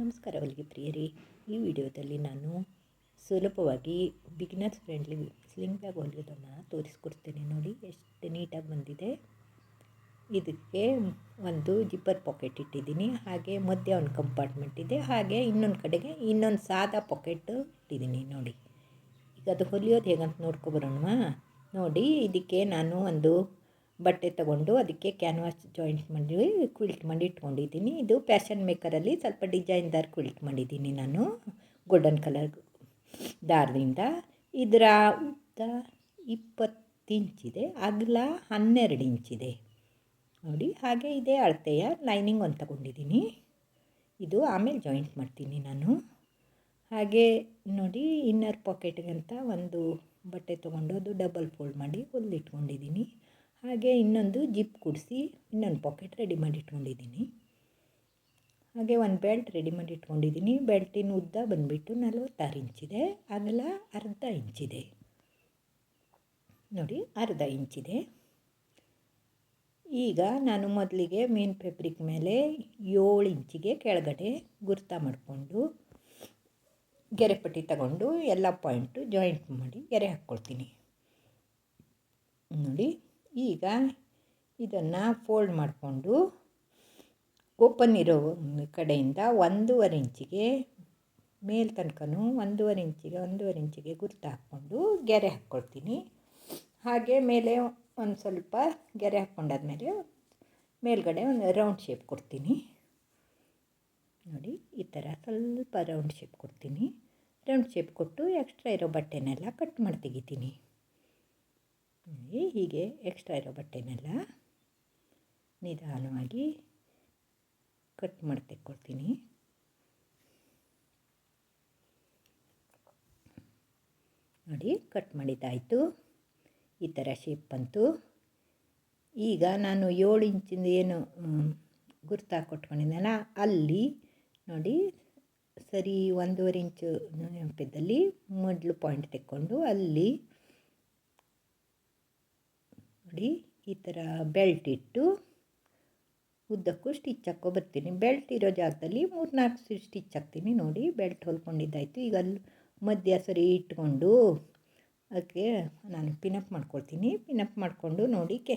ನಮಸ್ಕಾರ ಹೊಲಿಗೆ ಪ್ರಿಯರಿ. ಈ ವಿಡಿಯೋದಲ್ಲಿ ನಾನು ಸುಲಭವಾಗಿ ಬಿಗಿನರ್ಸ್ ಫ್ರೆಂಡ್ಲಿ ಸ್ಲಿಂಗ್ ಬ್ಯಾಗ್ ಹೊಲಿಯೋದನ್ನು ತೋರಿಸ್ಕೊಡ್ತೇನೆ. ನೋಡಿ, ಎಷ್ಟು ನೀಟಾಗಿ ಬಂದಿದೆ. ಇದಕ್ಕೆ ಒಂದು ಜಿಪ್ಪರ್ ಪಾಕೆಟ್ ಇಟ್ಟಿದ್ದೀನಿ. ಹಾಗೆ ಮಧ್ಯೆ ಒಂದು ಕಂಪಾರ್ಟ್ಮೆಂಟ್ ಇದೆ. ಹಾಗೆ ಇನ್ನೊಂದು ಕಡೆಗೆ ಇನ್ನೊಂದು ಸಾದಾ ಪಾಕೆಟ್ ಇಟ್ಟಿದ್ದೀನಿ. ನೋಡಿ, ಈಗ ಅದು ಹೊಲಿಯೋದು ಹೇಗಂತ ನೋಡ್ಕೊಬರೋಣವಾ ನೋಡಿ, ಇದಕ್ಕೆ ನಾನು ಒಂದು ಬಟ್ಟೆ ತಗೊಂಡು ಅದಕ್ಕೆ ಕ್ಯಾನ್ವಾಸ್ ಜಾಯಿಂಟ್ ಮಾಡಿ ಕ್ವಿಲ್ಟ್ ಮಾಡಿ ಇಟ್ಕೊಂಡಿದ್ದೀನಿ. ಇದು ಪ್ಯಾಷನ್ ಮೇಕರಲ್ಲಿ ಸ್ವಲ್ಪ ಡಿಸೈನ್ ದಾರ್ ಕ್ವಿಲ್ಟ್ ಮಾಡಿದ್ದೀನಿ ನಾನು ಗೋಲ್ಡನ್ ಕಲರ್ ದಾರದಿಂದ. ಇದರ ಉದ್ದ ಇಪ್ಪತ್ತು ಇಂಚಿದೆ ಅಗಲ ಹನ್ನೆರಡು ಇಂಚಿದೆ ನೋಡಿ, ಹಾಗೆ ಇದೆ ಅಳತೆಯ ಲೈನಿಂಗ್ ಒಂದು ತಗೊಂಡಿದ್ದೀನಿ. ಇದು ಆಮೇಲೆ ಜಾಯಿಂಟ್ ಮಾಡ್ತೀನಿ ನಾನು. ಹಾಗೆ ನೋಡಿ ಇನ್ನರ್ ಪಾಕೆಟ್ಗಂತ ಒಂದು ಬಟ್ಟೆ ತೊಗೊಂಡು ಅದು ಡಬಲ್ ಫೋಲ್ಡ್ ಮಾಡಿ ಹೊಲಿಟ್ಕೊಂಡಿದ್ದೀನಿ ಹಾಗೆ ಇನ್ನೊಂದು ಜಿಪ್ ಕುಡಿಸಿ ಇನ್ನೊಂದು ಪಾಕೆಟ್ ರೆಡಿ ಮಾಡಿ ಇಟ್ಕೊಂಡಿದ್ದೀನಿ. ಹಾಗೆ ಒಂದು ಬೆಲ್ಟ್ ರೆಡಿ ಮಾಡಿ ಇಟ್ಕೊಂಡಿದ್ದೀನಿ. ಬೆಲ್ಟಿನ ಉದ್ದ ಬಂದುಬಿಟ್ಟು ನಲವತ್ತಾರು ಇಂಚಿದೆ ಅಗಲ ಅರ್ಧ ಇಂಚಿದೆ ನೋಡಿ, ಅರ್ಧ ಇಂಚಿದೆ ಈಗ ನಾನು ಮೊದಲಿಗೆ ಮೇನ್ ಫ್ಯಾಬ್ರಿಕ್ ಮೇಲೆ ಏಳು ಇಂಚಿಗೆ ಕೆಳಗಡೆ ಗುರ್ತ ಮಾಡಿಕೊಂಡು ಗೆರೆಪಟ್ಟಿ ತಗೊಂಡು ಎಲ್ಲ ಪಾಯಿಂಟು ಜಾಯಿಂಟ್ ಮಾಡಿ ಗೆರೆ ಹಾಕ್ಕೊಳ್ತೀನಿ. ನೋಡಿ ಈಗ ಇದನ್ನು ಫೋಲ್ಡ್ ಮಾಡಿಕೊಂಡು ಓಪನ್ ಇರೋ ಕಡೆಯಿಂದ ಒಂದೂವರೆ ಇಂಚಿಗೆ ಮೇಲ್ ತನಕನೂ ಒಂದೂವರೆ ಇಂಚಿಗೆ ಒಂದೂವರೆ ಇಂಚಿಗೆ ಗುರ್ತು ಹಾಕ್ಕೊಂಡು ಗೆರೆ ಹಾಕ್ಕೊಳ್ತೀನಿ. ಹಾಗೆ ಮೇಲೆ ಒಂದು ಸ್ವಲ್ಪ ಗೆರೆ ಹಾಕ್ಕೊಂಡಾದ್ಮೇಲೆ ಮೇಲ್ಗಡೆ ಒಂದು ರೌಂಡ್ ಶೇಪ್ ಕೊಡ್ತೀನಿ. ನೋಡಿ, ಈ ಥರ ಸ್ವಲ್ಪ ರೌಂಡ್ ಶೇಪ್ ಕೊಡ್ತೀನಿ. ರೌಂಡ್ ಶೇಪ್ ಕೊಟ್ಟು ಎಕ್ಸ್ಟ್ರಾ ಇರೋ ಬಟ್ಟೆನೆಲ್ಲ ಕಟ್ ಮಾಡಿ ತೆಗಿತೀನಿ. ನೋಡಿ, ಹೀಗೆ ಎಕ್ಸ್ಟ್ರಾ ಇರೋ ಬಟ್ಟೆನೆಲ್ಲ ನಿಧಾನವಾಗಿ ಕಟ್ ಮಾಡಿ ತೆಕ್ಕೊಳ್ತೀನಿ ನೋಡಿ ಕಟ್ ಮಾಡಿದ್ದಾಯಿತು ಈ ಥರ ಶೇಪ್ ಬಂತು. ಈಗ ನಾನು ಏಳು ಇಂಚಿಂದ ಏನು ಗುರ್ತಾ ಕೊಟ್ಕೊಂಡಿದ್ದೆನ ಅಲ್ಲಿ ನೋಡಿ ಸರಿ ಒಂದೂವರೆ ಇಂಚು ನೆನಪಿದ್ದಲ್ಲಿ, ಮೊದಲು ಪಾಯಿಂಟ್ ತೆಕ್ಕೊಂಡು ಅಲ್ಲಿ ನೋಡಿ, ಈ ಥರ ಬೆಲ್ಟ್ ಇಟ್ಟು ಉದ್ದಕ್ಕೂ ಸ್ಟಿಚ್ ಹಾಕೋ ಬರ್ತೀನಿ. ಬೆಲ್ಟ್ ಇರೋ ಜಾಗದಲ್ಲಿ ಮೂರು ನಾಲ್ಕು ಸ್ಟಿಚ್ ಹಾಕ್ತೀನಿ ನೋಡಿ. ಬೆಲ್ಟ್ ಹೊಲ್ಕೊಂಡಿದ್ದಾಯಿತು. ಈಗ ಅಲ್ಲಿ ಮಧ್ಯ ಸರಿ ಇಟ್ಕೊಂಡು ಅದಕ್ಕೆ ನಾನು ಪಿನಪ್ ಮಾಡ್ಕೊಳ್ತೀನಿ. ಪಿನಪ್ ಮಾಡಿಕೊಂಡು ನೋಡಿ, ಕೆ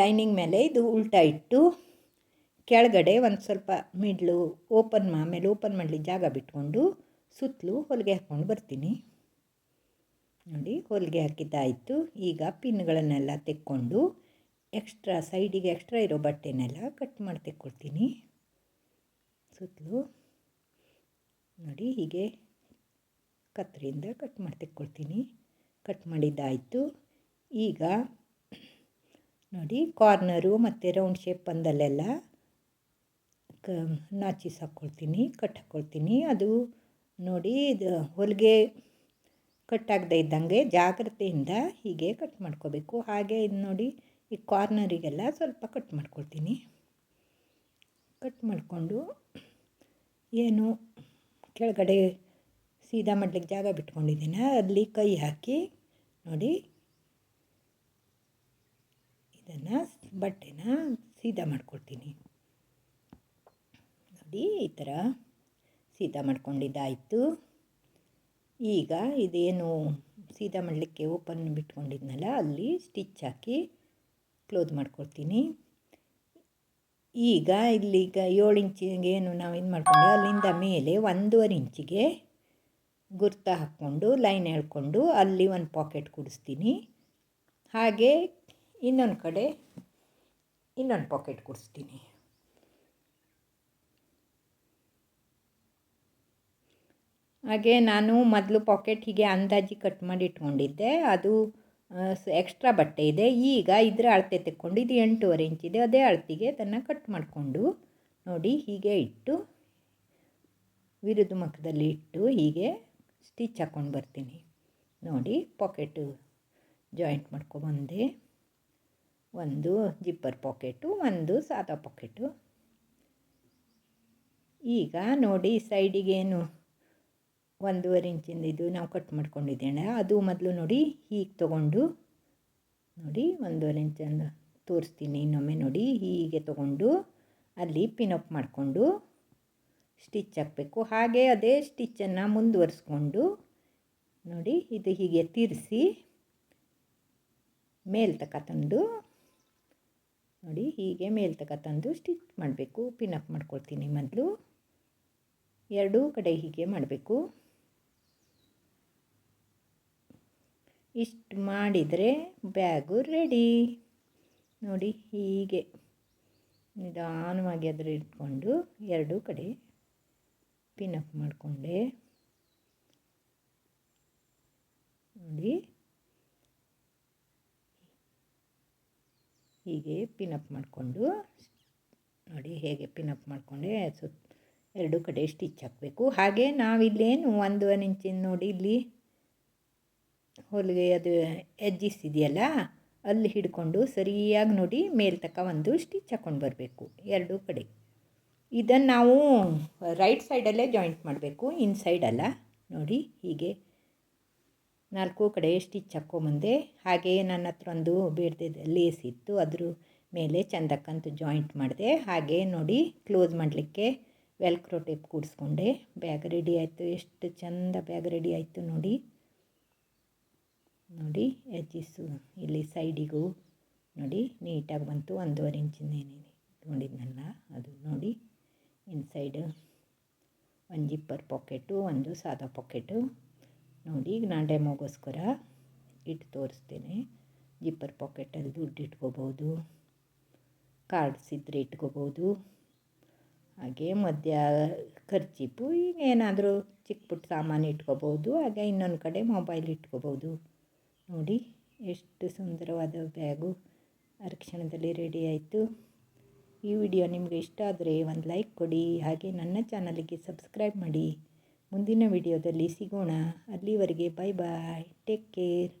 ಲೈನಿಂಗ್ ಮೇಲೆ ಇದು ಉಲ್ಟಾ ಇಟ್ಟು ಕೆಳಗಡೆ ಒಂದು ಸ್ವಲ್ಪ ಮಿಡ್ಲು ಓಪನ್ ಆಮೇಲೆ ಓಪನ್ ಮಾಡಲಿ ಜಾಗ ಬಿಟ್ಕೊಂಡು ಸುತ್ತಲೂ ಹೊಲಿಗೆ ಹಾಕ್ಕೊಂಡು ಬರ್ತೀನಿ. ನೋಡಿ, ಹೊಲಿಗೆ ಹಾಕಿದ್ದಾಯಿತು ಈಗ ಪಿನ್ಗಳನ್ನೆಲ್ಲ ತೆಕ್ಕೊಂಡು ಎಕ್ಸ್ಟ್ರಾ ಸೈಡಿಗೆ ಎಕ್ಸ್ಟ್ರಾ ಇರೋ ಬಟ್ಟೆನೆಲ್ಲ ಕಟ್ ಮಾಡಿ ತೆಕ್ಕೊಳ್ತೀನಿ ಸುತ್ತಲೂ ನೋಡಿ, ಹೀಗೆ ಕತ್ತರಿಯಿಂದ ಕಟ್ ಮಾಡಿ ತೆಕ್ಕೊಳ್ತೀನಿ ಕಟ್ ಮಾಡಿದ್ದಾಯಿತು ಈಗ ನೋಡಿ, ಕಾರ್ನರು ಮತ್ತು ರೌಂಡ್ ಶೇಪ್ ಬಂದಲ್ಲೆಲ್ಲ ಕ ನಾಚಿಸ್ ಹಾಕ್ಕೊಳ್ತೀನಿ ಕಟ್ ಹಾಕ್ಕೊಳ್ತೀನಿ ಅದು ನೋಡಿ, ಇದು ಹೊಲಿಗೆ ಕಟ್ಟಾಗದೇ ಇದ್ದಂಗೆ ಜಾಗ್ರತೆಯಿಂದ ಹೀಗೆ ಕಟ್ ಮಾಡ್ಕೋಬೇಕು. ಹಾಗೆ ಇದು ನೋಡಿ ಈ ಕಾರ್ನರಿಗೆಲ್ಲ ಸ್ವಲ್ಪ ಕಟ್ ಮಾಡ್ಕೊಳ್ತೀನಿ. ಕಟ್ ಮಾಡಿಕೊಂಡು ಏನು ಕೆಳಗಡೆ ಸೀದಾ ಮಾಡ್ಲಿಕ್ಕೆ ಜಾಗ ಬಿಟ್ಕೊಂಡಿದ್ದೀನಿ. ಅಲ್ಲಿ ಕೈ ಹಾಕಿ ನೋಡಿ ಇದನ್ನು ಬಟ್ಟೆನ ಸೀದಾ ಮಾಡ್ಕೊಳ್ತೀನಿ. ನೋಡಿ ಈ ಥರ ಸೀದಾ ಮಾಡ್ಕೊಂಡಿದ್ದಾಯಿತು. ಈಗ ಇದೇನು ಸೀದಾ ಮಾಡಲಿಕ್ಕೆ ಓಪನ್ ಬಿಟ್ಕೊಂಡಿದ್ನಲ್ಲ, ಅಲ್ಲಿ ಸ್ಟಿಚ್ ಹಾಕಿ ಕ್ಲೋಸ್ ಮಾಡ್ಕೊಳ್ತೀನಿ ಈಗ ಇಲ್ಲಿಗ ಏಳು ಇಂಚಿಗೆ ಏನು ನಾವು ಇದು ಮಾಡ್ಕೊಂಡು, ಅಲ್ಲಿಂದ ಮೇಲೆ ಒಂದೂವರೆ ಇಂಚಿಗೆ ಗುರ್ತ ಹಾಕ್ಕೊಂಡು ಲೈನ್ ಎಳ್ಕೊಂಡು ಅಲ್ಲಿ ಒಂದು ಪಾಕೆಟ್ ಕುಡಿಸ್ತೀನಿ. ಹಾಗೆ ಇನ್ನೊಂದು ಕಡೆ ಇನ್ನೊಂದು ಪಾಕೆಟ್ ಕುಡಿಸ್ತೀನಿ. ಹಾಗೆ ನಾನು ಮೊದಲು ಪಾಕೆಟ್ ಹೀಗೆ ಅಂದಾಜಿ ಕಟ್ ಮಾಡಿ ಇಟ್ಕೊಂಡಿದ್ದೆ. ಅದು ಎಕ್ಸ್ಟ್ರಾ ಬಟ್ಟೆ ಇದೆ. ಈಗ ಇದರ ಅಳತೆ ತೆಕ್ಕೊಂಡು ಇದು ಎಂಟೂವರೆ ಇಂಚಿದೆ ಅದೇ ಅಳತೆಗೆ ಅದನ್ನು ಕಟ್ ಮಾಡಿಕೊಂಡು ನೋಡಿ ಹೀಗೆ ಇಟ್ಟು ವಿರುದ್ಧ ಮುಖದಲ್ಲಿ ಇಟ್ಟು ಹೀಗೆ ಸ್ಟಿಚ್ ಹಾಕ್ಕೊಂಡು ಬರ್ತೀನಿ. ನೋಡಿ ಪಾಕೆಟು ಜಾಯಿಂಟ್ ಮಾಡ್ಕೊಬಂದೆ ಒಂದು ಜಿಪ್ಪರ್ ಪಾಕೆಟು ಒಂದು ಸಾದಾ ಪಾಕೆಟು ಈಗ ನೋಡಿ ಸೈಡಿಗೇನು ಒಂದೂವರೆ ಇಂಚಿಂದ ಇದು ನಾವು ಕಟ್ ಮಾಡ್ಕೊಂಡಿದ್ದೇನೆ. ಅದು ಮೊದಲು ನೋಡಿ ಹೀಗೆ ತಗೊಂಡು ನೋಡಿ ಒಂದೂವರೆ ಇಂಚನ್ನು ತೋರಿಸ್ತೀನಿ ಇನ್ನೊಮ್ಮೆ ನೋಡಿ. ಹೀಗೆ ತಗೊಂಡು ಅಲ್ಲಿ ಪಿನಪ್ ಮಾಡಿಕೊಂಡು ಸ್ಟಿಚ್ ಹಾಕಬೇಕು. ಹಾಗೆ ಅದೇ ಸ್ಟಿಚ್ಚನ್ನು ಮುಂದುವರಿಸ್ಕೊಂಡು ನೋಡಿ ಇದು ಹೀಗೆ ತಿರ್ಸಿ ಮೇಲ್ ತಕ ತಂದು ನೋಡಿ ಹೀಗೆ ಮೇಲ್ ತಕ ತಂದು ಸ್ಟಿಚ್ ಮಾಡಬೇಕು. ಪಿನಪ್ ಮಾಡ್ಕೊಳ್ತೀನಿ ಮೊದಲು. ಎರಡೂ ಕಡೆ ಹೀಗೆ ಮಾಡಬೇಕು. ಇಷ್ಟು ಮಾಡಿದರೆ ಬ್ಯಾಗು ರೆಡಿ ನೋಡಿ ಹೀಗೆ ನಿಧಾನವಾಗಿ ಅದರ ಇಟ್ಕೊಂಡು ಎರಡೂ ಕಡೆ ಪಿನಪ್ ಮಾಡಿಕೊಂಡೆ. ನೋಡಿ. ಹೀಗೆ ಪಿನಪ್ ಮಾಡಿಕೊಂಡು, ನೋಡಿ ಹೇಗೆ ಪಿನಪ್ ಮಾಡಿಕೊಂಡೆ ಸುತ್ತ ಎರಡು ಕಡೆ ಸ್ಟಿಚ್ ಹಾಕಬೇಕು. ಹಾಗೆ ನಾವಿಲ್ಲೇನು ಒಂದೂವರೆ ಇಂಚಿನ ನೋಡಿ ಇಲ್ಲಿ ಹೊಲಿಗೆ ಅದು ಎಜ್ಜಿಸ್ ಇದೆಯಲ್ಲ ಅಲ್ಲಿ ಹಿಡ್ಕೊಂಡು ಸರಿಯಾಗಿ ನೋಡಿ ಮೇಲ್ ತಕ ಒಂದು ಸ್ಟಿಚ್ ಹಾಕ್ಕೊಂಡು ಬರಬೇಕು ಎರಡೂ ಕಡೆ. ಇದನ್ನು ನಾವು ರೈಟ್ ಸೈಡಲ್ಲೇ ಜಾಯಿಂಟ್ ಮಾಡಬೇಕು ಇನ್ ಸೈಡಲ್ಲ ನೋಡಿ, ಹೀಗೆ ನಾಲ್ಕು ಕಡೆ ಸ್ಟಿಚ್ ಹಾಕ್ಕೊಂಬಂದೆ ಹಾಗೆ ನನ್ನ ಹತ್ರ ಒಂದು ಬೇಡ್ದಿದ್ದ ಲೇಸ್ ಇತ್ತು, ಅದ್ರ ಮೇಲೆ ಚಂದಕ್ಕಂತೂ ಜಾಯಿಂಟ್ ಮಾಡಿದೆ, ಹಾಗೆ ನೋಡಿ ಕ್ಲೋಸ್ ಮಾಡಲಿಕ್ಕೆ ವೆಲ್ಕ್ರೋ ಟೇಪ್ ಕೂಡಿಸ್ಕೊಂಡೆ. ಬ್ಯಾಗ್ ರೆಡಿ ಆಯಿತು, ಎಷ್ಟು ಚಂದ ಬ್ಯಾಗ್ ರೆಡಿ ಆಯಿತು ನೋಡಿ. ನೋಡಿ ಎಜ್ಜಿಸು ಇಲ್ಲಿ ಸೈಡಿಗೂ ನೋಡಿ, ನೀಟಾಗಿ ಬಂತು. ಒಂದೂವರೆ ಇಂಚಿನೇನೆ ಇಟ್ಕೊಂಡಿದ್ನಲ್ಲ, ಅದು ನೋಡಿ. ಇನ್ಸೈಡು ಒಂದು ಜಿಪ್ಪರ್ ಪಾಕೆಟು, ಒಂದು ಸಾದಾ ಪಾಕೆಟು. ನೋಡಿ, ಈಗ ನಾನು ಡೆಮೋಗೋಸ್ಕರ ಇಟ್ಟು ತೋರಿಸ್ತೇನೆ. ಜಿಪ್ಪರ್ ಪಾಕೆಟಲ್ಲಿ ದುಡ್ಡು ಇಟ್ಕೋಬೋದು. ಕಾರ್ಡ್ಸ್ ಇದ್ದರೆ ಇಟ್ಕೋಬೋದು. ಹಾಗೆ ಮಧ್ಯ ಖರ್ಚಿಪ್ಪು, ಈಗ ಏನಾದರೂ ಚಿಕ್ಕ ಪುಟ್ಟ ಸಾಮಾನು ಇಟ್ಕೋಬೋದು. ಹಾಗೆ ಇನ್ನೊಂದು ಕಡೆ ಮೊಬೈಲ್ ಇಟ್ಕೋಬೋದು. ನೋಡಿ, ಎಷ್ಟು ಸುಂದರವಾದ ಬ್ಯಾಗು ಅರಕ್ಷಣದಲ್ಲಿ ರೆಡಿ ಆಯಿತು. ಈ ವಿಡಿಯೋ ನಿಮಗೆ ಇಷ್ಟ ಆದರೆ ಒಂದು ಲೈಕ್ ಕೊಡಿ, ಹಾಗೆ ನನ್ನ ಚಾನಲಿಗೆ ಸಬ್ಸ್ಕ್ರೈಬ್ ಮಾಡಿ. ಮುಂದಿನ ವಿಡಿಯೋದಲ್ಲಿ ಸಿಗೋಣ. ಅಲ್ಲಿವರೆಗೆ ಬಾಯ್ ಬಾಯ್ ಟೇಕ್ ಕೇರ್